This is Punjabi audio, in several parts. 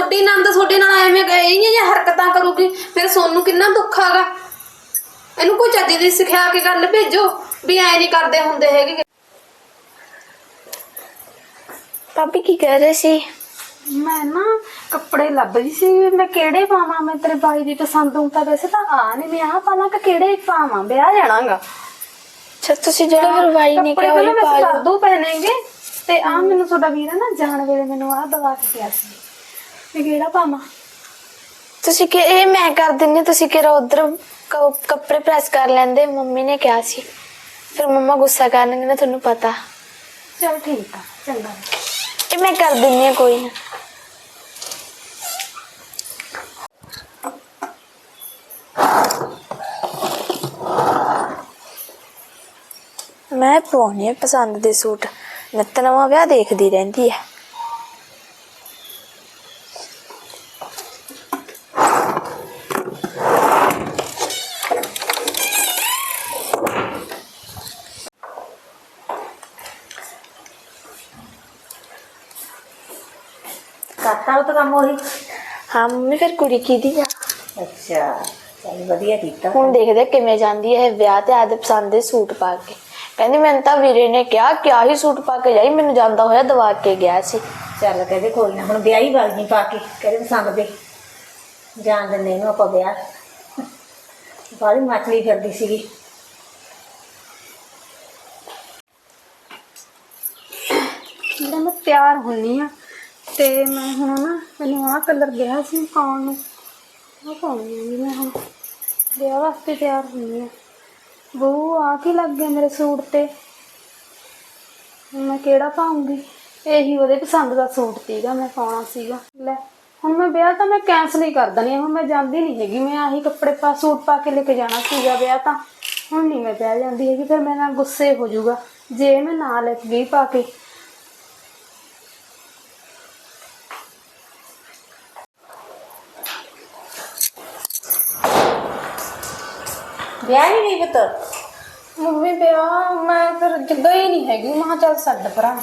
ਸੋਡੀ ਨੰਦ ਸੋਡੇ ਨਾਲ ਐਵੇਂ ਗਏ ਇਹ ਜਿਹੀਆਂ ਹਰਕਤਾਂ ਕਰੂਗੀ ਫਿਰ ਸੋਨੂੰ ਕਿੰਨਾ ਦੁੱਖ ਆਗਾ? ਇਹਨੂੰ ਕੋਈ ਚੱਜ ਦੀ ਸਿਖਿਆ ਕੇ ਗੱਲ ਭੇਜੋ ਵੀ ਐ ਨਹੀਂ ਕਰਦੇ ਹੁੰਦੇ ਹੈਗੇ। ਪਾਪੀ ਕੀ ਕਹਿ ਰਹੇ ਸੀ? ਮੈਂ ਨਾ ਕੱਪੜੇ ਲੱਭ ਰਹੀ ਸੀ ਵੀ ਮੈਂ ਕਿਹੜੇ ਪਾਵਾਂ? ਮੈਂ ਤੇਰੇ ਬਾਈ ਦੀ ਪਸੰਦ ਨੂੰ ਤਾਂ ਵੈਸੇ ਤਾਂ ਆ ਨਹੀਂ ਮੈਂ ਆਹ ਪਾਵਾਂ ਕਿ ਕਿਹੜੇ ਪਾਵਾਂ? ਵਿਆਹ ਜਾਣਾਗਾ ਅੱਛਾ ਤੁਸੀਂ ਜਿਹੜਾ ਫਿਰ ਨੇ ਕੱਪੜੇ ਕਿਹਾ ਉਹੀ ਪਹਿਲਾਂ ਪਾ ਲਓ। ਕਰ ਦੋ ਪਹਿਨੇਗੇ ਤੇ ਆ ਮੈਨੂੰ ਤੁਹਾਡਾ ਵੀਰ ਨਾ ਜਾਣ ਵੇਲੇ ਮੈਨੂੰ ਆ ਦਵਾ ਕੇ ਗਿਆ ਸੀ। ਕਿਹੜਾ ਪਾਵਾਂ? ਤੁਸੀਂ ਕਿ ਇਹ ਮੈਂ ਕਰ ਦਿੰਨੀ ਤੁਸੀਂ ਕਿਹੜਾ ਉਧਰ ਕੱਪੜੇ ਪ੍ਰੈਸ ਕਰ ਲੈਂਦੇ? ਮੰਮੀ ਨੇ ਕਿਹਾ ਸੀ। ਫਿਰ ਮੰਮਾ ਗੁੱਸਾ ਕਰਨਗੇ ਨਾ ਤੁਹਾਨੂੰ ਪਤਾ। ਚਲ ਠੀਕ ਆ ਚੰਗਾ। ਇਹ ਮੈਂ ਕਰ ਦਿੰਨੀ ਆ ਕੋਈ ਨਾ। ਮੈਂ ਪਾਉਣੀ ਪਸੰਦ ਦੇ ਸੂਟ। ਨਿੱਤ ਨਵਾਂ ਵਿਆਹ ਦੇਖਦੀ ਰਹਿੰਦੀ ਹੈ ਕਰਤਾ ਉਹ ਤਾਂ ਕੰਮ ਉਹੀ ਹਾਂ ਮੰਮੀ ਫਿਰ ਕੁੜੀ ਕਿਹਦੀ ਆ? ਅੱਛਾ ਚੱਲ ਵਧੀਆ ਕੀਤਾ। ਹੁਣ ਦੇਖਦੇ ਆ ਕਿਵੇਂ ਜਾਂਦੀ ਹੈ ਇਹ ਵਿਆਹ ਤੇ ਆਦੇ ਪਸੰਦ ਦੇ ਸੂਟ ਪਾ ਕੇ। ਕਹਿੰਦੀ ਮੈਨੂੰ ਤਾਂ ਵੀਰੇ ਨੇ ਕਿਹਾ ਕਿਆ ਹੀ ਸੂਟ ਪਾ ਕੇ ਜਾਈ ਮੈਨੂੰ ਜਾਂਦਾ ਹੋਇਆ ਦਵਾ ਕੇ ਗਿਆ ਸੀ। ਚੱਲ ਕਹਿੰਦੇ ਕੋਈ ਨਾ ਹੁਣ ਵਿਆਹ ਹੀ ਵਗ ਨਹੀਂ ਪਾ ਕੇ ਕਹਿੰਦੇ ਪਸੰਦ ਦੇ। ਜਾਣ ਦਿੰਦੇ ਇਹਨੂੰ ਆਪਾਂ ਵਿਆਹ। ਬਾਲੀ ਮੱਛਲੀ ਫਿਰਦੀ ਸੀਗੀ। ਜਿਹੜਾ ਮੈਂ ਤਿਆਰ ਹੁੰਨੀ ਆ? ਤੇ ਮੈਂ ਹੁਣ ਨਾ ਮੈਨੂੰ ਆਹ ਕਲਰ ਗਿਆ ਸੀ ਪਾਉਣ ਨੂੰ। ਉਹ ਪਾਉਣੀ ਆ ਮੈਂ ਹੁਣ। ਵਿਆਹ ਵਾਸਤੇ ਤਿਆਰ ਹੁੰਨੀ ਆ। ਬਹੂ ਆ ਕੀ ਲੱਗ ਗਿਆ ਮੇਰੇ ਸੂਟ ਤੇ? ਮੈਂ ਕਿਹੜਾ ਪਾਉਂਗੀ? ਇਹੀ ਉਹਦੇ ਪਸੰਦ ਦਾ ਸੂਟ ਸੀਗਾ, ਮੈਂ ਪਾਉਣਾ ਸੀਗਾ। ਲੈ, ਹੁਣ ਮੈਂ ਵਿਆਹ ਤਾਂ ਮੈਂ ਕੈਂਸਲ ਹੀ ਕਰ ਦਣੀ ਹੁਣ ਮੈਂ ਜਾਂਦੀ ਨਹੀਂ ਹੈਗੀ। ਮੈਂ ਆਹੀ ਕੱਪੜੇ ਪਾ, ਸੂਟ ਪਾ ਕੇ ਲੈ ਕੇ ਜਾਣਾ ਸੀਗਾ ਵਿਆਹ ਤਾਂ। ਹੁਣ ਨਹੀਂ ਮੈਂ ਵਿਆਹ ਜਾਂਦੀ ਹੈਗੀ, ਫਿਰ ਮੇਰੇ ਨਾਲ ਗੁੱਸੇ ਹੋ ਜਾਊਗਾ। ਜੇ ਮੈਂ ਨਾ ਲੈ ਕੇ ਗਈ ਪਾ ਕੇ ਵਿਆਹ ਹੀ ਨਹੀਂ ਪੁੱਤ। ਮੰਮੀ ਵਿਆਹ ਮੈਂ ਫਿਰ ਜੱਗਾ ਹੀ ਨਹੀਂ ਹੈਗੀ। ਮੈਂ ਕਿਹਾ ਚੱਲ ਛੱਡ ਪਰਾਂ।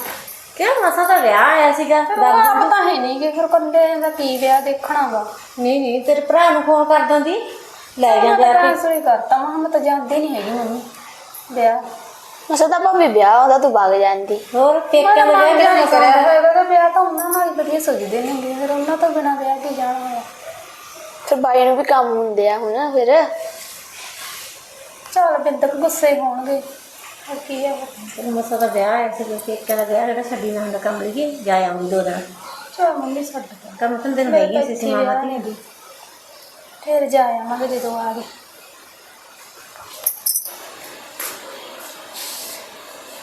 ਕਿਉਂ? ਮਸਾ ਤਾਂ ਵਿਆਹ ਆਇਆ ਸੀਗਾ। ਫਿਰ ਪਤਾ ਹੈ ਨਹੀਂ ਕਿ ਫਿਰ ਕੱਲੇ ਦਾ ਕੀ ਵਿਆਹ ਦੇਖਣਾਗਾ ਨਹੀਂ ਨਹੀਂ ਤੇਰੇ ਭਰਾ ਨੂੰ ਫੋਨ ਕਰ ਦਿੰਦੀ। ਲੈ ਜਾਂਦੇ ਮੈਂ ਆਪੇ। ਕੈਂਸਲ ਹੀ ਕਰਤਾ। ਮੈਂ ਕਿਹਾ ਮੈਂ ਤਾਂ ਜਾਂਦੀ ਨਹੀਂ ਹੈਗੀ ਮੰਮੀ। ਵਿਆਹ। ਮਸਾ ਤਾਂ ਭਾਵੇਂ ਵਿਆਹ ਹੁੰਦਾ ਤੂੰ ਵਗ ਜਾਂਦੀ। ਹੋਰ ਪੇਕਿਆਂ ਦੇ ਵਿਆਹ ਵਿਆਹ ਨਹੀਂ ਕਰਿਆ? ਹੋਇਆ ਤਾਂ ਵਿਆਹ ਤਾਂ ਉਹਨਾਂ ਨਾਲ ਹੀ ਵਧੀਆ ਸੋਚਦੇ ਨੇਗੇ। ਫਿਰ ਉਹਨਾਂ ਤੋਂ ਬਿਨਾ ਵਿਆਹ ਕੀ ਜਾਣਾ ਹੋਇਆ? ਫਿਰ ਬਾਈ ਨੂੰ ਵੀ ਕੰਮ ਹੁੰਦੇ ਆ ਹੁਣ ਫਿਰ। ਚੱਲ ਬਿੰਦਕ ਗੁੱਸੇ ਹੋਣਗੇ। ਹੋਰ ਕੀ ਹੈ ਤੇਰੇ ਮਸਾ ਦਾ ਵਿਆਹ ਆਇਆ ਸੀ ਪੇਕਿਆਂ ਦਾ ਵਿਆਹ ਜਿਹੜਾ ਛੱਡੀ ਨਾਲ ਦਾ ਕੰਮ ਲਈਏ ਜਾ ਆਉਂਗੀ ਦੋ ਦਿਨ। ਚੱਲ ਮੰਮੀ ਛੱਡ ਕੰਮ ਤਾਂ ਦਿਨ ਬਹਿ ਗਈ ਸੀ ਸੀਮਾ ਮਾਤੀ ਦੀ ਫਿਰ ਜਾ ਆਵਾਂਗੇ ਜਦੋਂ ਆ ਗਏ।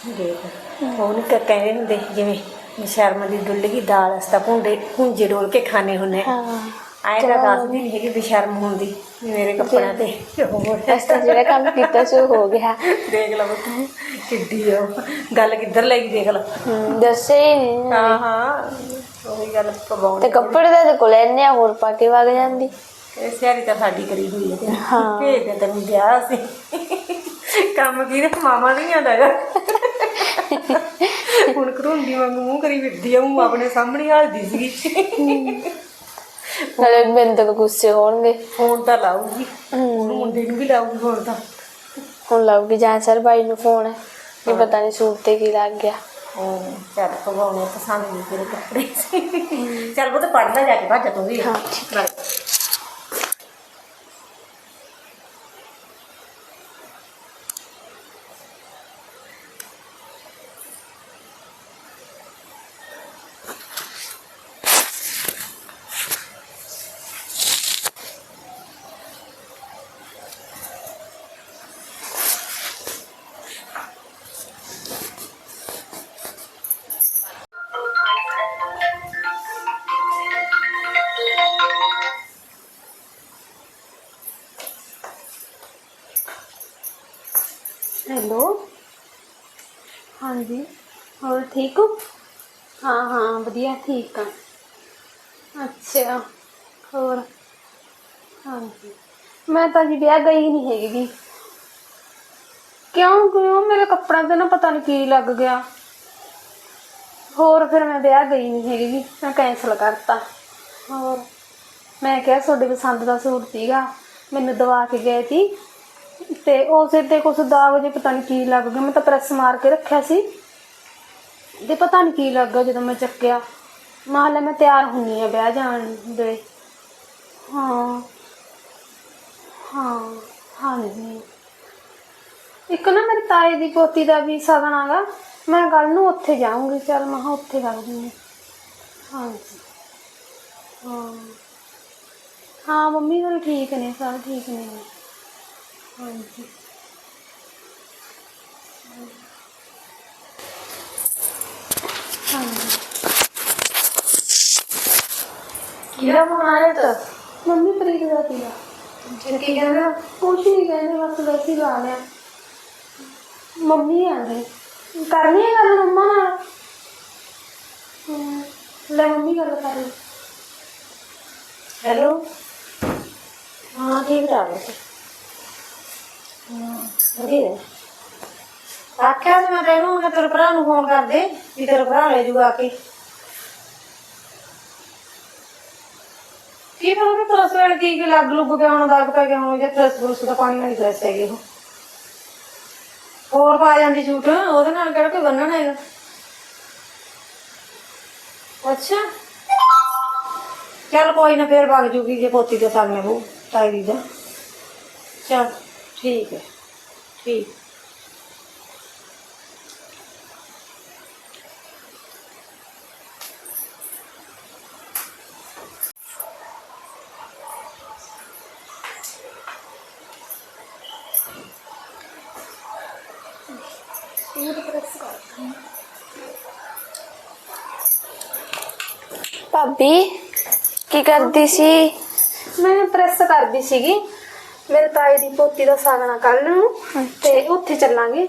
ਦੇਖ ਉਹਨੂੰ ਕ ਕਹਿੰਦੇ ਹੁੰਦੇ ਜਿਵੇਂ ਸ਼ਰਮ ਦੀ ਡੁੱਲਗੀ ਦਾਲ ਅਸਤਾ ਭੁੰਡੇ ਭੁੰਜੇ ਡੋਲ ਕੇ ਖਾਣੇ ਹੁੰਨੇ ਹਾਂ। ਆਏ ਤਾਂ ਦੱਸਦੀ ਨਹੀਂ ਹੈਗੀ ਬੇਸ਼ਰਮ ਹੁੰਦੀ ਵੀ ਮੇਰੇ ਕੱਪੜਿਆਂ ਤੇ ਹੋਰ। ਇਸ ਤਾਂ ਜਿਹੜਾ ਕੰਮ ਕੀਤਾ ਸੀ ਉਹ ਹੋ ਗਿਆ। ਦੇਖ ਲਓ ਤੂੰ ਕਿੱਡੀ ਆ ਉਹ। ਗੱਲ ਕਿੱਧਰ ਲੈ ਗਈ ਦੇਖ ਲਓ ਦੱਸੇ ਹੀ ਹਾਂ ਉਹੀ ਗੱਲ ਪਵਾਉਣੀ ਤੇ ਕੱਪੜੇ ਤਾਂ ਇਹਦੇ ਕੋਲ ਇੰਨੇ ਹੋਰ ਪਾ ਕੇ ਵਗ ਜਾਂਦੀ। ਇਹ ਸਿਆਰੀ ਤਾਂ ਸਾਡੀ ਕਰੀ ਹੋਈ ਹੈ ਤੇ ਹਾਂ। ਭੇਜ ਦੇ ਤੈਨੂੰ ਵਿਆਹ ਸੀ। ਕੰਮ ਕੀ ਨੇ ਮਾਮਾ ਨਹੀਂ ਆਉਂਦਾ ਹੁਣ ਕਰੁੰਡੀ ਵਾਂਗੂ ਮੂੰਹ ਕਰੀ ਫਿਰਦੀ ਆ ਮੂੰਹ ਆਪਣੇ ਸਾਹਮਣੇ ਹਾਲਦੀ ਸੀਗੀ। ਨਾਲੇ ਤਾਂ ਗੁੱਸੇ ਹੋਣਗੇ। ਫੋਨ ਤਾਂ ਲਾਊਗੀ। ਉਹਨੂੰ ਮੁੰਡੇ ਨੂੰ ਵੀ ਲਾਊਗੀ ਫੋਨ ਤਾਂ। ਹੁਣ ਲਾਉਗੀ ਜਾਂ ਸਰ ਬਾਈ ਨੂੰ ਫੋਨ। ਇਹ ਪਤਾ ਨਹੀਂ ਸੂਟ ਤੇ ਕੀ ਲੱਗ ਗਿਆ। ਹਾਂ ਚੱਲ ਪਵਾਉਣੇ ਪਸੰਦ ਨਹੀਂ ਤੇਰੇ ਕੱਪੜੇ। ਸੀ ਚੱਲ ਉਹ ਤਾਂ ਪੜ ਲੈ ਜਾ ਕੇ ਭੱਜ ਤੂੰ ਵੀ। ਹਾਂ, ਠੀਕ ਹੋ? ਹਾਂ ਹਾਂ, ਵਧੀਆ, ਠੀਕ ਆ। ਅੱਛਾ, ਹੋਰ? ਹਾਂਜੀ। ਮੈਂ ਤਾਂ ਜੀ ਵਿਆਹ ਗਈ ਨਹੀਂ ਹੈਗੀ। ਗੀ। ਕਿਉਂ ਕਿਉਂ? ਮੇਰੇ ਕੱਪੜਿਆਂ ਤੇ ਨਾ ਪਤਾ ਨਹੀਂ ਕੀ ਲੱਗ ਗਿਆ। ਹੋਰ ਫਿਰ ਮੈਂ ਵਿਆਹ ਗਈ ਨਹੀਂ ਹੈਗੀ। ਗੀ। ਮੈਂ ਕੈਂਸਲ ਕਰਤਾ। ਹੋਰ? ਮੈਂ ਕਿਹਾ ਤੁਹਾਡੀ ਪਸੰਦ ਦਾ ਸੂਟ ਸੀਗਾ। ਮੈਨੂੰ ਦਵਾ ਕੇ ਗਏ ਸੀ। ਤੇ ਉਸੇ ਤੇ ਕੁਛ ਦਾਗ ਜੇ ਪਤਾ ਨਹੀਂ ਕੀ ਲੱਗ ਗਿਆ। ਮੈਂ ਤਾਂ ਪ੍ਰੈਸ ਮਾਰ ਕੇ ਰੱਖਿਆ ਸੀ। ਤੇ ਪਤਾ ਨਹੀਂ ਕੀ ਲੱਗ ਗਿਆ ਜਦੋਂ ਮੈਂ ਚੱਕਿਆ। ਮਾਹਲੇ ਮੈਂ ਤਿਆਰ ਹੁੰਨੀ ਆ ਵਿਆਹ ਜਾਣ ਦੇ। ਹਾਂ। ਹਾਂ। ਹਾਂਜੀ ਇੱਕ ਨਾ ਮੇਰੇ ਤਾਏ ਦੀ ਪੋਤੀ ਦਾ ਵੀ ਸਗਨ ਆਗਾ। ਮੈਂ ਕੱਲ ਨੂੰ ਉੱਥੇ ਜਾਊਂਗੀ। ਚਲ ਮੈਂ ਉੱਥੇ ਕਰ ਦਿੰਦੀ ਹਾਂਜੀ ਹਾਂ ਹਾਂ। ਮੰਮੀ ਨਾਲ ਠੀਕ ਨੇ ਸਾਰੇ ਠੀਕ ਨੇ। ਹਾਂਜੀ ਕਿਹੜਾ ਫੋਨ ਆ ਰਿਹਾ ਤਾਂ। ਮੰਮੀ ਪ੍ਰੀਤ ਦਾ ਸੀਗਾ ਫਿਰ ਕੀ ਕਹਿੰਦਾ ਕੁਛ ਨਹੀਂ ਕਹਿੰਦੇ ਬਸ ਵੈਸੇ ਹੀ ਲਾ ਲਿਆ। ਮੰਮੀ ਆ ਗਏ ਕਰਨੀ ਹੈ ਗੱਲ ਮੰਮਾ ਨਾਲ? ਹਮ, ਲੈ ਮੰਮੀ ਗੱਲ ਕਰ ਲਈ। ਹੈਲੋ? ਹਾਂ ਠੀਕ ਠਾਕ ਹੈ ਹਾਂ ਵਧੀਆ। ਆਖਿਆ ਸੀ ਮੈਂ ਤੈਨੂੰ ਮੈਂ ਤੇਰੇ ਭਰਾ ਨੂੰ ਫੋਨ ਕਰ ਦੇ ਵੀ ਤੇਰਾ ਭਰਾ ਲੈ ਜੂਗਾ ਆ ਕੇ। ਕੀ ਪਤਾ ਵੀ ਤਰਸ ਵੇਲੇ ਕੀ ਕੀ ਲੱਗ ਲੁੱਗ ਕੇ ਹੁਣ ਦਾਗ ਪੈ ਗਿਆ ਹੁਣ ਜੇ ਤਰਸ ਬਰਸ ਦਾ ਪਾਣੀ ਵਾਲੀ ਡਰੈਸ ਹੈਗੀ ਉਹ। ਹੋਰ ਪਾ ਜਾਂਦੀ ਛੂਟ ਉਹਦੇ ਨਾਲ ਕਿਹੜਾ ਕੋਈ ਬੰਨਣਾ ਹੈਗਾ? ਅੱਛਾ। ਚਲ ਕੋਈ ਨਾ ਫੇਰ ਵਗ ਜੂਗੀ ਜੇ ਪੋਤੀ ਦਾ ਸਾਗ ਲਵੋ ਤਾਈ ਦਾ। ਚੱਲ, ਠੀਕ ਹੈ, ਠੀਕ। ਭਾਬੀ ਕੀ ਕਰਦੀ ਸੀ? ਮੈਂ ਪ੍ਰੈਸ ਕਰਦੀ ਸੀਗੀ। ਮੇਰੇ ਤਾਏ ਦੀ ਪੋਤੀ ਦਾ ਸਾਗਣਾ ਕੱਲ ਨੂੰ ਤੇ ਉੱਥੇ ਚੱਲਾਂਗੇ।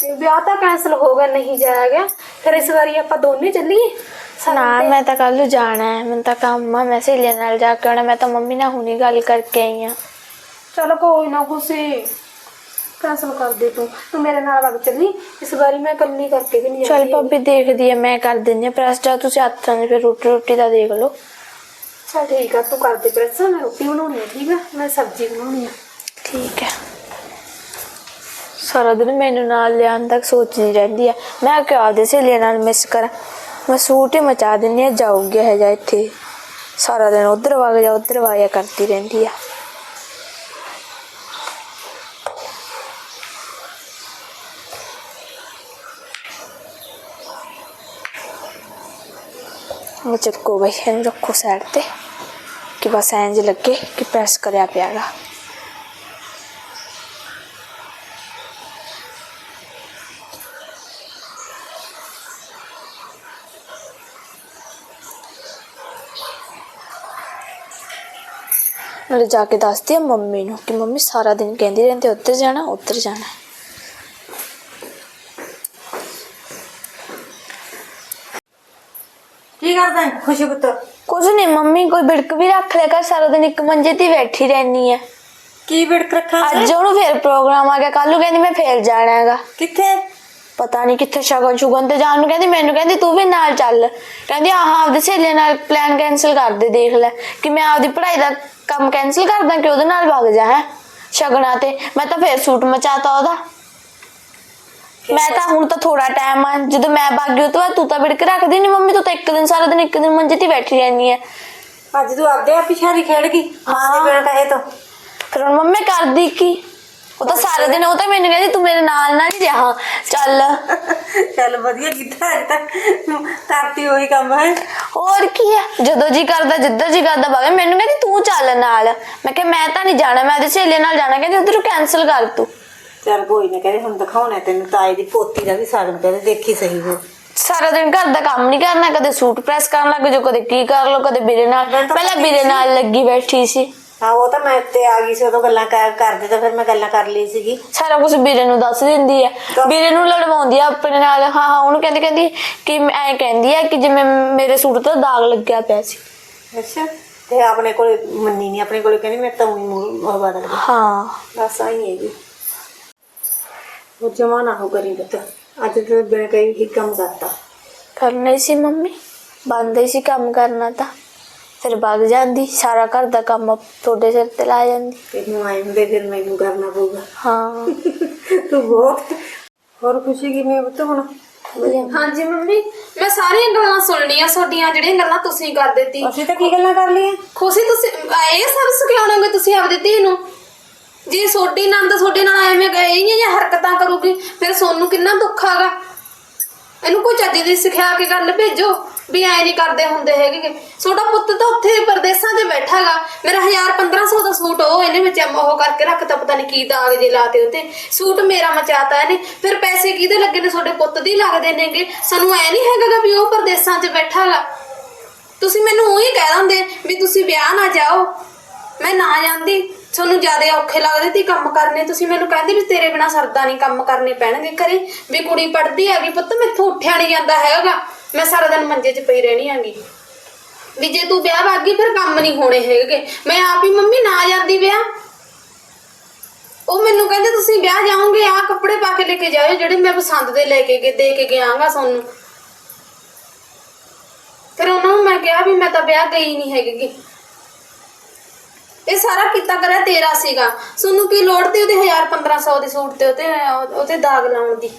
ਤੇ ਵਿਆਹ ਤਾਂ ਕੈਨਸਲ ਹੋ ਗਿਆ ਨਹੀਂ ਜਾਇਆ ਗਿਆ। ਫਿਰ ਇਸ ਵਾਰੀ ਆਪਾਂ ਦੋਨੇ ਚੱਲੀਏ? ਨਾ ਮੈਂ ਤਾਂ ਕੱਲ ਨੂੰ ਜਾਣਾ ਹੈ। ਮੈਨੂੰ ਤਾਂ ਕੰਮ ਆ ਮੈਂ ਸਹੇਲੀਆਂ ਨਾਲ ਜਾ ਕੇ ਆਉਣਾ। ਮੈਂ ਤਾਂ ਮੰਮੀ ਨਾਲ ਹੁਣੀ ਗੱਲ ਕਰਕੇ ਆਈ ਆ ਚਲ ਕੋਈ ਨਾ ਗੁੱਸੇ ਕੈਨਸਲ ਕਰ ਦੇ ਤੂੰ। ਤੂੰ ਮੇਰੇ ਨਾਲ ਵਗ ਚੱਲੀ। ਇਸ ਵਾਰੀ ਮੈਂ ਇਕੱਲੀ ਕਰਕੇ ਵੀ ਨਹੀਂ ਚਲ ਜਾਂਦੀ। ਭਾਬੀ ਦੇਖਦੀ ਆ ਮੈਂ ਕਰ ਦਿੰਦੀ ਆ ਪ੍ਰੈਸ। ਜਾ ਤੁਸੀਂ ਹੱਥਾਂ ਦੇ ਫਿਰ ਰੋਟੀ ਰੋਟੀ ਦਾ ਦੇਖ ਲਓ। ਚਲ ਠੀਕ ਆ ਤੂੰ ਕਰ ਦੇ ਪ੍ਰੈਸ। ਮੈਂ ਰੋਟੀ ਬਣਾਉਣੀ ਆ ਠੀਕ ਆ? ਮੈਂ ਸਬਜ਼ੀ ਬਣਾਉਣੀ ਆ। ਠੀਕ ਹੈ। ਸਾਰਾ ਦਿਨ ਮੈਨੂੰ ਨਾਲ ਲਿਆਉਣ ਤੱਕ ਸੋਚਦੀ ਰਹਿੰਦੀ ਆ। ਮੈਂ ਕਿਹਾ ਆਪਦੇ ਸਹੇਲੀਆਂ ਨਾਲ ਮਿਸ ਕਰਾਂ। ਮੈਂ ਸੂਟ ਹੀ ਮਚਾ ਦਿੰਦੀ ਆ ਜਾਊਗੀ ਹੈ ਜਾ ਇੱਥੇ। ਸਾਰਾ ਦਿਨ ਉਧਰ ਵਗ ਜਾ ਉਧਰ ਜਾ ਕਰਦੀ ਰਹਿੰਦੀ ਆ। ਉਹ ਚੱਕੋ ਬਈ ਇਹਨੂੰ ਰੱਖੋ ਸਾਈਡ ਤੇ ਕਿ ਬਸ ਇੰਜ ਲੱਗੇ ਕਿ ਪ੍ਰੈਸ ਕਰਿਆ ਪਿਆਗਾ ਨਾਲੇ ਜਾ ਕੇ ਦੱਸਦੀ ਆ ਮੰਮੀ ਨੂੰ ਕਿ ਮੰਮੀ ਸਾਰਾ ਦਿਨ ਕਹਿੰਦੀ ਰਹਿੰਦੀ ਉੱਧਰ ਜਾਣਾ ਉੱਧਰ ਜਾਣਾ ਕੀ ਕਰਦਾ ਹੈ? ਖੁਸ਼ੀ ਪੁੱਤਰ ਕੁਝ ਨਹੀਂ ਮੰਮੀ ਕੋਈ ਬਿੜਕ ਵੀ ਰੱਖ ਲਿਆ ਕਰ ਸਾਰਾ ਦਿਨ ਇੱਕ ਮੰਜੇ ਤੇ ਹੀ ਬੈਠੀ ਰਹਿਨੀ ਆ। ਕੀ ਵਿੜਕ ਰੱਖਾਂ? ਅੱਜ ਉਹਨੂੰ ਫੇਰ ਪ੍ਰੋਗਰਾਮ ਆ ਗਿਆ ਕੱਲ ਨੂੰ ਕਹਿੰਦੀ ਮੈਂ ਫੇਰ ਜਾਣਾ ਹੈਗਾ। ਕਿੱਥੇ? ਪਤਾ ਨਹੀਂ ਕਿੱਥੇ ਸ਼ਗਨ ਸ਼ੁਗਨ ਤੇ ਜਾਣ ਨੂੰ ਕਹਿੰਦੀ ਮੈਨੂੰ ਕਹਿੰਦੀ ਤੂੰ ਵੀ ਨਾਲ ਚੱਲ। ਕਹਿੰਦੀ ਆਹ ਆਪਦੇ ਸਹੇਲੀਆਂ ਨਾਲ ਪਲਾਨ ਕੈਨਸਲ ਕਰ ਦੇ ਦੇਖ ਲੈ। ਕਿ ਮੈਂ ਆਪਦੀ ਪੜ੍ਹਾਈ ਦਾ ਕੰਮ ਕੈਨਸਲ ਕਰਦਾ ਕਿ ਉਹਦੇ ਨਾਲ ਵਗ ਜਾ ਹੈ। ਸ਼ਗਨਾਂ ਤੇ ਮੈਂ ਤਾਂ ਫੇਰ ਸੂਟ ਮਚਾਤਾ ਉਹਦਾ। ਮੈਂ ਤਾਂ ਹੁਣ ਤਾਂ ਥੋੜਾ ਟਾਈਮ ਆ ਜਦੋਂ ਮੈਂ ਬਾਗੀ ਉਹ ਤੋਂ ਬਾਅਦ ਤੂੰ ਤਾਂ ਵਿੜਕ ਰੱਖਦੀ ਨਹੀਂ ਮੰਮੀ ਤੂੰ ਤਾਂ ਇੱਕ ਦਿਨ ਸਾਰਾ ਦਿਨ ਇੱਕ ਦਿਨ ਮੰਜੇ ਤੇ ਹੀ ਬੈਠੀ ਰਹਿੰਦੀ ਹੈ ਅੱਜ ਤੂੰ ਆਪਦੇ ਆਪ ਪਿਛਾਰੀ ਖੇਡ ਗਈ ਮਾਂ ਦੇ ਬਿਨਾਂ ਕਹੇ ਤਾਂ। ਫਿਰ ਹੁਣ ਮੰਮੀ ਕਰਦੀ ਕੀ? ਉਹ ਤਾਂ ਸਾਰਾ ਦਿਨ ਉਹ ਤਾਂ ਮੈਨੂੰ ਕਹਿੰਦੀ ਤੂੰ ਮੇਰੇ ਨਾਲ ਨਾਲ ਹੀ ਜਾ ਚੱਲ। ਚੱਲ ਵਧੀਆ ਕੀਤਾ ਅੱਜ ਤਾਂ ਕਰਤੀ ਹੋਈ ਕੰਮ ਹੈ। ਹੋਰ ਕੀ ਹੈ ਜਦੋਂ ਜੀ ਕਰਦਾ ਜਿੱਧਰ ਜੀ ਕਰਦਾ ਬਾਵੇ ਮੈਨੂੰ ਕਹਿੰਦੀ ਤੂੰ ਚੱਲ ਨਾਲ। ਮੈਂ ਕਿਹਾ ਮੈਂ ਤਾਂ ਨਹੀਂ ਜਾਣਾ ਮੈਂ ਉਹਦੇ ਸਹੇਲੀ ਨਾਲ ਜਾਣਾ। ਕਹਿੰਦੀ ਉਧਰੋਂ ਕੈਨਸਲ ਕਰ ਤੂੰ। ਚੱਲ ਕੋਈ ਨਾ ਕਹਿੰਦੇ ਹੁਣ ਦਿਖਾਉਣਾ ਤੈਨੂੰ ਤਾਏ ਦੀ ਪੋਤੀ ਦਾ ਵੀ ਸਾਗਨ ਕਹਿੰਦੇ ਦੇਖੀ ਸਹੀ ਹੋ ਸਾਰਾ ਦਿਨ ਘਰ ਦਾ ਕੰਮ ਨਹੀਂ ਕਰਨਾ ਕਦੇ ਸੂਟ ਪ੍ਰੈਸ ਕਰਨ ਲੱਗ ਜੋ ਕਦੇ ਕੀ ਕਰ ਲੋ ਕਦੇ ਵੀਰੇ ਨਾਲ। ਮੈਨੂੰ ਤਾਂ ਪਹਿਲਾਂ ਪਤਾ ਹੀ ਵੀਰੇ। ਨਾਲ ਲੱਗੀ ਬੈਠੀ ਸੀ। ਹਾਂ ਉਹ ਤਾਂ ਮੈਂ ਉੱਤੇ ਆ ਗਈ ਸੀ ਉਦੋਂ ਗੱਲਾਂ ਕਰ ਕਰਦੇ ਤਾਂ ਫਿਰ ਮੈਂ ਗੱਲਾਂ ਕਰ ਲਈ ਸੀਗੀ। ਸਾਰਾ ਕੁਝ ਵੀਰੇ ਨੂੰ ਦੱਸ ਦਿੰਦੀ ਤਾਂ- ਵੀਰੇ ਨੂੰ ਲੜਵਾਉਂਦੀ ਆ ਆਪਣੇ ਨਾਲ। ਹਾਂ ਹਾਂ ਉਹਨੂੰ ਕਹਿੰਦੀ ਕਹਿੰਦੀ ਕਿ ਐ ਕਹਿੰਦੀ ਆ ਕਿ ਜਿਵੇਂ ਮੇਰੇ ਸੂਟ ਤੇ ਦਾਗ ਲੱਗਿਆ ਪਿਆ ਸੀ। ਅੱਛਾ ਤੇ ਆਪਣੇ ਕੋਲੇ ਮੰਨੀ ਨਹੀਂ ਆਪਣੇ ਕੋਲੇ ਕਹਿੰਦੀ ਮੈਂ ਤਾਂ ਉਹੀ ਮੂੰਹ ਬਦਲ ਗਈ ਹਾਂ। ਬਸ ਆਈ ਹੈ ਜੀ ਉਹ ਜਮਾਨਾ ਹੋ ਕਰੀ ਬਤ ਅੱਜ ਤੇ ਬਿਨ ਕਈ ਹੀ ਕੰਮ ਕਰਤਾ ਕਰਨਾ ਹੀ ਸੀ ਮੰਮੀ ਬੰਦ ਹੀ ਸੀ ਕੰਮ ਕਰਨਾ ਤਾਂ ਫਿਰ ਵਗ ਜਾਂਦੀ ਸਾਰਾ ਘਰ ਦਾ ਕੰਮ ਤੁਹਾਡੇ ਸਿਰ ਤੇ ਲਾ ਜਾਂਦੀ ਤੈਨੂੰ ਆਏ ਹੁੰਦੇ ਫਿਰ ਮੈਨੂੰ ਕਰਨਾ ਪਊਗਾ ਹਾਂ ਤੂੰ ਬਹੁਤ ਹੋਰ ਖੁਸ਼ੀ ਕਿਵੇਂ ਪੁੱਤ ਹੁਣ ਹਾਂਜੀ ਮੰਮੀ ਮੈਂ ਸਾਰੀਆਂ ਗੱਲਾਂ ਸੁਣਨੀਆਂ ਤੁਹਾਡੀਆਂ ਜਿਹੜੀਆਂ ਗੱਲਾਂ ਤੁਸੀਂ ਕਰ ਦਿੱਤੀ ਅਸੀਂ ਤਾਂ ਕੀ ਗੱਲਾਂ ਕਰ ਲਈਆਂ ਖੁਸ਼ੀ ਤੁਸੀਂ ਅਹ ਇਹ ਸਭ ਸਿਖਾਉਣਗੇ ਤੁਸੀਂ ਆਪਦੀ ਧੀ ਨੂੰ ਜੇ ਸੋਡੀ ਨੰਦ ਤੁਹਾਡੇ ਨਾਲ ਐਵੇਂ ਗਏ ਹੀ ਜਾਂ ਹਰਕਤਾਂ ਕਰੂਗੀ, ਫਿਰ ਸੋਨੂੰ ਕਿੰਨਾ ਦੁੱਖ ਆਗਾ? ਇਹਨੂੰ ਕੋਈ ਚੱਜ ਦੀ ਸਿਖਿਆ ਕੇ ਗੱਲ ਭੇਜੋ, ਵੀ ਐ ਨਹੀਂ ਕਰਦੇ ਹੁੰਦੇ ਹੈਗੇ। ਤੁਹਾਡਾ ਪੁੱਤ ਤਾਂ ਉੱਥੇ ਪਰਦੇਸਾਂ 'ਚ ਬੈਠਾਗਾ। ਮੇਰਾ 1000 1500 ਦਾ ਸੂਟ ਉਹ ਇਹਨੇ ਵਿੱਚ ਉਹ ਕਰਕੇ ਰੱਖਤਾ, ਪਤਾ ਨਹੀਂ ਕੀ ਦਾਗ ਜੇ ਲਾਤੇ ਉਤੇ ਸੂਟ ਮੇਰਾ ਮਚਾਤਾ ਇਹਨੇ। ਫਿਰ ਪੈਸੇ ਕਿਹਦੇ ਲੱਗੇ ਨੇ ਤੁਹਾਡੇ ਪੁੱਤ ਦੀ ਲੱਗਦੇ ਨੇਗੇ ਸਾਨੂੰ ਐ ਨਹੀਂ ਹੈਗਾ ਵੀ ਉਹ ਪਰਦੇਸਾਂ 'ਚ ਬੈਠਾਗਾ। ਤੁਸੀਂ ਮੈਨੂੰ ਉਹੀ ਕਹਿ ਦਿੰਦੇ ਵੀ ਤੁਸੀਂ ਵਿਆਹ ਨਾ ਜਾਓ। ਮੈਂ ਨਾ ਜਾਂਦੀ। ਤੁਹਾਨੂੰ ਜ਼ਿਆਦਾ ਔਖੇ ਲੱਗਦੇ ਤੀ ਕੰਮ ਕਰਨੇ। ਤੁਸੀਂ ਮੈਨੂੰ ਕਹਿੰਦੇ ਵੀ ਤੇਰੇ ਬਿਨਾ ਸਰਦਾ ਨਹੀਂ, ਕੰਮ ਕਰਨੇ ਪੈਣਗੇ ਘਰੇ। ਵੀ ਕੁੜੀ ਪੜਦੀ ਹੈਗੀ, ਪੁੱਤ ਮੈਥੋਂ ਉੱਠਿਆ ਨਹੀਂ ਜਾਂਦਾ ਹੈਗਾ। ਮੈਂ ਸਾਰਾ ਦਿਨ ਮੰਜੇ 'ਚ ਪਈ ਰਹਿਣੀ ਹੈਗੀ। ਵੀ ਜੇ ਤੂੰ ਵਿਆਹ ਵਾਗੀ ਫਿਰ ਕੰਮ ਨਹੀਂ ਹੋਣੇ ਹੈਗੇ। ਮੈਂ ਆਪ ਹੀ ਮੰਮੀ ਨਾ ਜਾਂਦੀ ਵਿਆਹ। ਉਹ ਮੈਨੂੰ ਕਹਿੰਦੇ, ਤੁਸੀਂ ਵਿਆਹ ਜਾਓਗੇ, ਆਹ ਕੱਪੜੇ ਪਾ ਕੇ ਲੈ ਕੇ ਜਾਇਓ, ਜਿਹੜੇ ਮੈਂ ਪਸੰਦ ਦੇ ਲੈ ਕੇ ਗਏ ਦੇ ਕੇ ਗਿਆਗਾ ਤੁਹਾਨੂੰ। ਫਿਰ ਉਹਨਾਂ ਨੂੰ ਮੈਂ ਕਿਹਾ ਵੀ ਮੈਂ ਤਾਂ ਵਿਆਹ ਗਈ ਨਹੀਂ ਹੈਗੀ। ਗੀ। ਇਹ ਸਾਰਾ ਕੀਤਾ ਕਰਿਆ ਤੇਰਾ ਸੀਗਾ। ਤੁਹਾਨੂੰ ਕੀ ਲੋੜ ਤੇ ਉਹਦੇ 1000 1500 ਦੇ ਸੂਟ ਤੇ ਉਹਤੇ ਉਹਤੇ ਦਾਗ ਲਾਉਣ ਦੀ?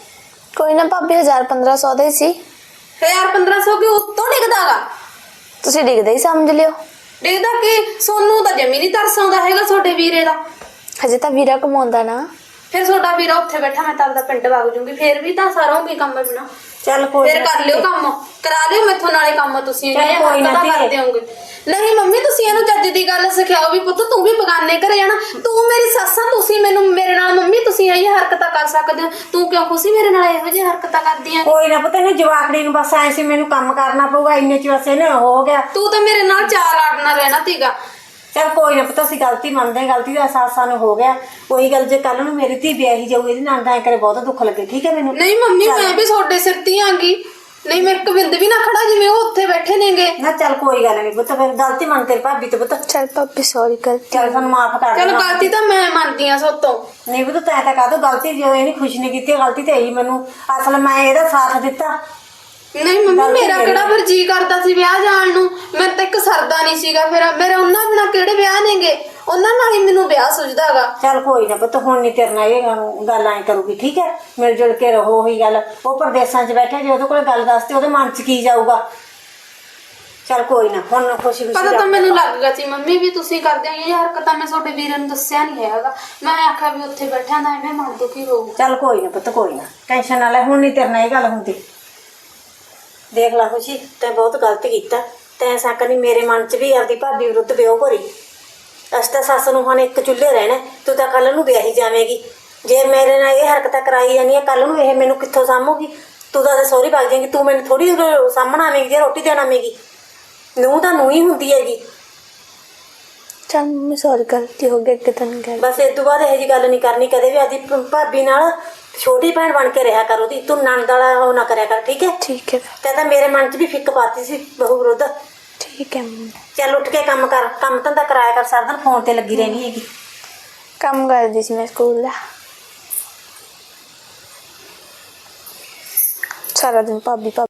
ਕੋਈ ਨਾ ਭਾਬੀ 1000 1500 ਦੇ ਸੀ। 1000 1500 ਕਿ ਉੱਤੋਂ ਡਿੱਗਦਾਗਾ ਤੁਸੀਂ ਡਿੱਗਦੇ ਹੀ ਸਮਝ ਲਿਓ। ਡਿੱਗਦਾ ਕਿ? ਸੋਨੂੰ ਤਾਂ ਜਮੀ ਨਹੀਂ ਤਰਸ ਆਉਂਦਾ ਹੈਗਾ ਤੁਹਾਡੇ ਵੀਰੇ ਦਾ। ਹਜੇ ਤਾਂ ਵੀਰਾ ਕਮਾਉਂਦਾ ਨਾ। ਫਿਰ ਤੁਹਾਡਾ ਵੀਰਾ ਉੱਥੇ ਬੈਠਾ ਮੈਂ ਤਾਂ ਆਪਦਾ ਪਿੰਡ ਵਗ ਜੂੰਗੀ ਫਿਰ ਵੀ ਤਾਂ ਸਾਰਾ ਕੀ ਕੰਮ ਬਿਨਾ ਚੱਲ ਕੋਈ ਫਿਰ ਕਰ ਲਿਓ ਕੰਮ ਕਰਾ ਲਿਓ ਮੈਥੋਂ ਨਾਲੇ ਕੰਮ ਤੁਸੀਂ ਚੱਲ ਕੋਈ ਨਾ ਹਰਕਤਾਂ ਧੀਏ। ਕਰਦੇ ਹੋਗੇ ਨਹੀਂ ਮੰਮੀ ਤੁਸੀਂ ਇਹਨੂੰ ਚੱਜ ਦੀ ਗੱਲ ਸਿਖਾਓ ਵੀ ਪੁੱਤ ਤੂੰ ਵੀ ਬਗਾਨੇ ਘਰੇ ਜਾਣਾ ਤੂੰ ਮੇਰੀ ਸੱਸ ਆ ਤੁਸੀਂ ਮੈਨੂੰ ਮੇਰੇ ਨਾਲ ਮੰਮੀ ਤੁਸੀਂ ਇਹ ਹਰਕਤਾਂ ਕਰ ਸਕਦੇ ਹੋ। ਤੂੰ ਕਿਉਂ ਖੁਸ਼ੀ ਮੇਰੇ ਨਾਲ ਇਹੋ ਜਿਹੀ ਹਰਕਤਾਂ ਕਰਦੀਆਂ ਕੋਈ ਨਾ ਪਤਾ ਨਹੀਂ ਜਵਾਕੜੀ ਨੂੰ ਬਸ ਐ ਸੀ ਮੈਨੂੰ ਕੰਮ ਕਰਨਾ ਪਊਗਾ ਇੰਨੇ ਚ ਬਸ ਇਹਨੇ ਹੋ ਗਿਆ। ਤੂੰ ਤਾਂ ਮੇਰੇ ਨਾਲ ਚਾਰ ਆੜਨਾ ਰਹਿਣਾ ਤੀਗਾ ਚੱਲ ਕੋਈ ਨਾ ਪਤਾ ਅਸੀਂ ਗਲਤੀ ਮੰਨਦੇ ਹਾਂ ਗਲਤੀ ਦਾ ਅਹਿਸਾਸ ਸਾਨੂੰ ਹੋ ਗਿਆ। ਕੋਈ ਗੱਲ ਜੇ ਕੱਲ ਨੂੰ ਮੇਰੀ ਧੀ ਵਿਆਹੀ ਜਾਊ ਇਹਦੇ ਨਾਲ ਤਾਂ ਐ ਕਰੇ ਬਹੁਤ ਦੁੱਖ ਲੱਗੇ ਠੀਕ ਹੈ ਮੈਨੂੰ? ਨਹੀਂ ਮੰਮੀ ਮੈਂ ਵੀ ਤੁਹਾਡੇ ਸਿਰ ਤੇ ਆਂਗੀ ਨਹੀਂ ਮੇਰੇ ਕਬਿੰਦ ਵੀ ਨਾ ਖੜਾ ਜਿਵੇਂ ਉਹ ਉੱਥੇ ਬੈਠੇ ਨੇਗੇ। ਨਾ ਚੱਲ ਕੋਈ ਗੱਲ ਨਹੀਂ ਪੁੱਤ ਫਿਰ ਗਲਤੀ ਮੰਨ ਤੇਰੀ ਭਾਬੀ ਤੇ ਪੁੱਤ। ਚਲ ਭਾਬੀ ਸੌਰੀ ਕਰਤੀ ਚੱਲ ਸਾਨੂੰ ਮਾਫ ਕਰ ਚਲ ਦੇ ਗਲਤੀ ਤਾਂ ਮੈਂ ਮੰਨਦੀ ਆ ਸੋਤੋਂ ਨਹੀਂ ਪੁੱਤ ਤੈਂ ਤਾਂ ਕਾਹਤੋਂ ਗਲਤੀ ਜੋ ਇਹਨੇ ਖੁਸ਼ ਨਹੀਂ ਕੀਤੀ ਗਲਤੀ ਤੇ ਇਹੀ ਮੈਨੂੰ। ਅਸਲ ਮੈਂ ਇਹਦਾ ਸਾਥ ਦਿੱਤਾ। ਨਹੀਂ ਮੰਮੀ ਮੇਰਾ ਕਿਹੜਾ ਫਿਰ ਜੀ ਕਰਦਾ ਸੀ ਵਿਆਹ ਜਾਣ ਨੂੰ? ਮੇਰੇ ਤਾਂ ਇੱਕ ਸਰਦਾ ਨਹੀਂ ਸੀਗਾ ਫਿਰ। ਮੇਰੇ ਉਹਨਾਂ ਬਿਨਾ ਕਿਹੜੇ ਵਿਆਹ ਨੇਗੇ? ਉਹਨਾਂ ਨਾਲ ਹੀ ਮੈਨੂੰ ਵਿਆਹ ਸੁਝਦਾਗਾ। ਚੱਲ ਕੋਈ ਨਾ ਪੁੱਤ ਹੁਣ ਨਹੀਂ ਤੇਰੇ ਨਾਲ ਇਹ ਗੱਲ- ਗੱਲ ਐ ਕਰੂਗੀ ਠੀਕ ਹੈ? ਮਿਲ ਜੁਲ ਕੇ ਰਹੋ ਉਹੀ ਗੱਲ। ਉਹ ਪ੍ਰਦੇਸਾਂ 'ਚ ਬੈਠੇ ਜੇ ਉਹਦੇ ਕੋਲ ਗੱਲ ਦੱਸਦੇ ਉਹਦੇ ਮਨ 'ਚ ਕੀ ਜਾਊਗਾ? ਚੱਲ ਕੋਈ ਨਾ ਹੁਣ ਖੁਸ਼ੀ ਖੁਸ਼ੀ ਪਤਾ ਤਾਂ। ਮੈਨੂੰ ਲੱਗ ਗਿਆ ਸੀ ਮੰਮੀ ਵੀ ਤੁਸੀਂ ਕਰਦੇ ਹੋ। ਇਹ ਹਰਕਤਾਂ ਮੈਂ ਤੁਹਾਡੇ ਵੀਰ ਨੂੰ ਦੱਸਿਆ ਨਹੀਂ ਹੈਗਾ। ਮੈਂ ਆਖਿਆ ਵੀ ਉੱਥੇ ਬੈਠਿਆਂ ਦਾ ਐਵੇਂ ਮਨ ਦੁਖੀ ਹੋਊਗਾ ਚੱਲ ਕੋਈ ਨਾ ਪੁੱਤ ਕੋਈ ਨਾ। ਟੈਨਸ਼ਨ ਨਾ ਲੈ ਹੁਣ ਨਹੀਂ ਤੇਰੇ ਨਾਲ ਇਹ ਗੱਲ ਹੁੰਦੀ। ਦੇਖ ਲੈ ਖੁਸ਼ੀ ਤੈਂ ਬਹੁਤ ਗਲਤ ਕੀਤਾ। ਤੈਂ ਸਕਣੀ ਮੇਰੇ ਮਨ 'ਚ ਵੀ ਆਪਦੀ ਭਾਬੀ ਵਿਰੁੱਧ ਵਿਉ ਭਰੀ। ਅਸੀਂ ਤਾਂ ਸੱਸ ਨੂੰ ਹੁਣ ਇੱਕ ਚੁੱਲ੍ਹੇ ਰਹਿਣਾ ਤੂੰ ਤਾਂ ਕੱਲ ਨੂੰ ਵਿਆਹੀ ਜਾਵੇਂਗੀ। ਜੇ ਮੇਰੇ ਨਾਲ ਇਹ ਹਰਕਤਾਂ ਕਰਾਈ ਜਾਂਦੀਆਂ ਕੱਲ ਨੂੰ ਇਹ ਮੈਨੂੰ ਕਿੱਥੋਂ ਸਾਂਭੂਗੀ? ਤੂੰ ਤਾਂ ਸੌਰੀ ਵਗ ਜਾਏਂਗੀ ਤੂੰ ਮੈਨੂੰ ਥੋੜੀ ਸਾਹਮਣਾ ਆਵੇਂਗੀ ਜਾਂ ਰੋਟੀ ਦੇਣ ਆਵੇਂਗੀ। ਨੂੰ ਤਾਂ ਨੂੰ ਹੀ ਹੁੰਦੀ ਹੈਗੀ। ਚਲ ਮੰਮੀ ਸੌਰੀ ਕਰਤੀ ਹੋ ਕਿ ਤਨ ਕਹਿ ਬਸ ਇਸ ਤੋਂ ਬਾਅਦ ਇਹੋ ਜੀ ਗੱਲ ਨਹੀਂ ਕਰਨੀ ਕਦੇ ਵੀ ਆਦੀ ਭਾਬੀ ਨਾਲ ਛੋਟੀ ਭੈਣ ਬਣ ਕੇ ਰਿਹਾ ਕਰ ਉਹਦੀ ਤੂੰ ਨਣਦ ਵਾਲਾ ਉਹ ਨਾ ਕਰਿਆ ਕਰ ਠੀਕ ਹੈ? ਠੀਕ ਹੈ। ਤੇ ਤਾਂ ਮੇਰੇ ਮਨ 'ਚ ਵੀ ਫਿੱਕ ਪਾਤੀ ਸੀ ਬਹੂ ਵਿਰੁੱਧ। ਠੀਕ ਹੈ ਮੰਮੀ। ਚੱਲ ਉੱਠ ਕੇ ਕੰਮ ਕਰ ਕੰਮ ਧੰਦਾ ਕਰਾਇਆ ਕਰ ਸਾਰਾ ਦਿਨ ਫੋਨ ਤੇ ਲੱਗੀ ਰਹਿਣੀ ਹੈਗੀ। ਕੰਮ ਕਰਦੀ ਸੀ ਮੈਂ ਸਕੂਲ ਦਾ। ਸਾਰਾ ਦਿਨ ਭਾਬੀ ਭਾਬੀ